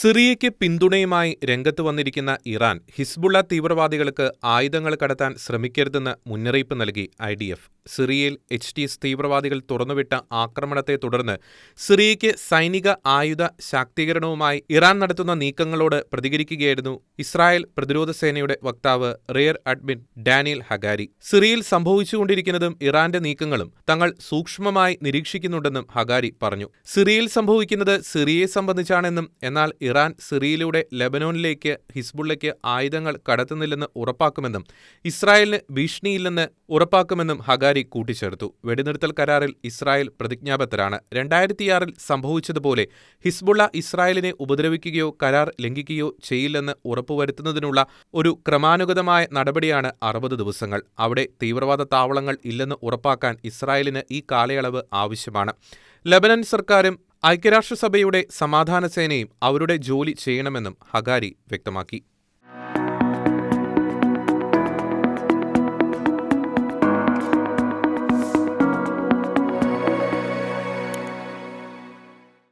സിറിയയ്ക്ക് പിന്തുണയുമായി രംഗത്ത് വന്നിരിക്കുന്ന ഇറാൻ ഹിസ്ബുള്ള തീവ്രവാദികൾക്ക് ആയുധങ്ങൾ കടത്താൻ ശ്രമിക്കരുതെന്ന് മുന്നറിയിപ്പ് നൽകി ഐ ഡി എഫ്. സിറിയയിൽ എച്ച് ടി എസ് തീവ്രവാദികൾ തുറന്നുവിട്ട ആക്രമണത്തെ തുടർന്ന് സിറിയയ്ക്ക് സൈനിക ആയുധ ശാക്തീകരണവുമായി ഇറാൻ നടത്തുന്ന നീക്കങ്ങളോട് പ്രതികരിക്കുകയായിരുന്നു ഇസ്രായേൽ പ്രതിരോധ സേനയുടെ വക്താവ് റിയർ അഡ്മിൻ ഡാനിയൽ ഹഗാരി. സിറിയയിൽ സംഭവിച്ചുകൊണ്ടിരിക്കുന്നതും ഇറാന്റെ നീക്കങ്ങളും തങ്ങൾ സൂക്ഷ്മമായി നിരീക്ഷിക്കുന്നുണ്ടെന്നും ഹഗാരി പറഞ്ഞു. സിറിയയിൽ സംഭവിക്കുന്നത് സിറിയയെ സംബന്ധിച്ചാണെന്നും എന്നാൽ ഇറാൻ സിറിയയിലൂടെ ലെബനോനിലേക്ക് ഹിസ്ബുള്ളയ്ക്ക് ആയുധങ്ങൾ കടത്തുന്നില്ലെന്ന് ഉറപ്പാക്കുമെന്നും ഇസ്രായേലിന് ഭീഷണിയില്ലെന്ന് ഉറപ്പാക്കുമെന്നും ഹഗാരി കൂട്ടിച്ചേർത്തു. വെടിനിർത്തൽ കരാറിൽ ഇസ്രായേൽ പ്രതിജ്ഞാബദ്ധരാണ്. രണ്ടായിരത്തിയാറിൽ സംഭവിച്ചതുപോലെ ഹിസ്ബുള്ള ഇസ്രായേലിനെ ഉപദ്രവിക്കുകയോ കരാർ ലംഘിക്കുകയോ ചെയ്യില്ലെന്ന് ഉറപ്പുവരുത്തുന്നതിനുള്ള ഒരു ക്രമാനുഗതമായ നടപടിയാണ് അറുപത് ദിവസങ്ങൾ. അവിടെ തീവ്രവാദ താവളങ്ങൾ ഇല്ലെന്ന് ഉറപ്പാക്കാൻ ഇസ്രായേലിന് ഈ കാലയളവ് ആവശ്യമാണ്. ലബനൻ സർക്കാരും ഐക്യരാഷ്ട്രസഭയുടെ സമാധാന സേനയും അവരുടെ ജോലി ചെയ്യണമെന്നും ഹഗാരി വ്യക്തമാക്കി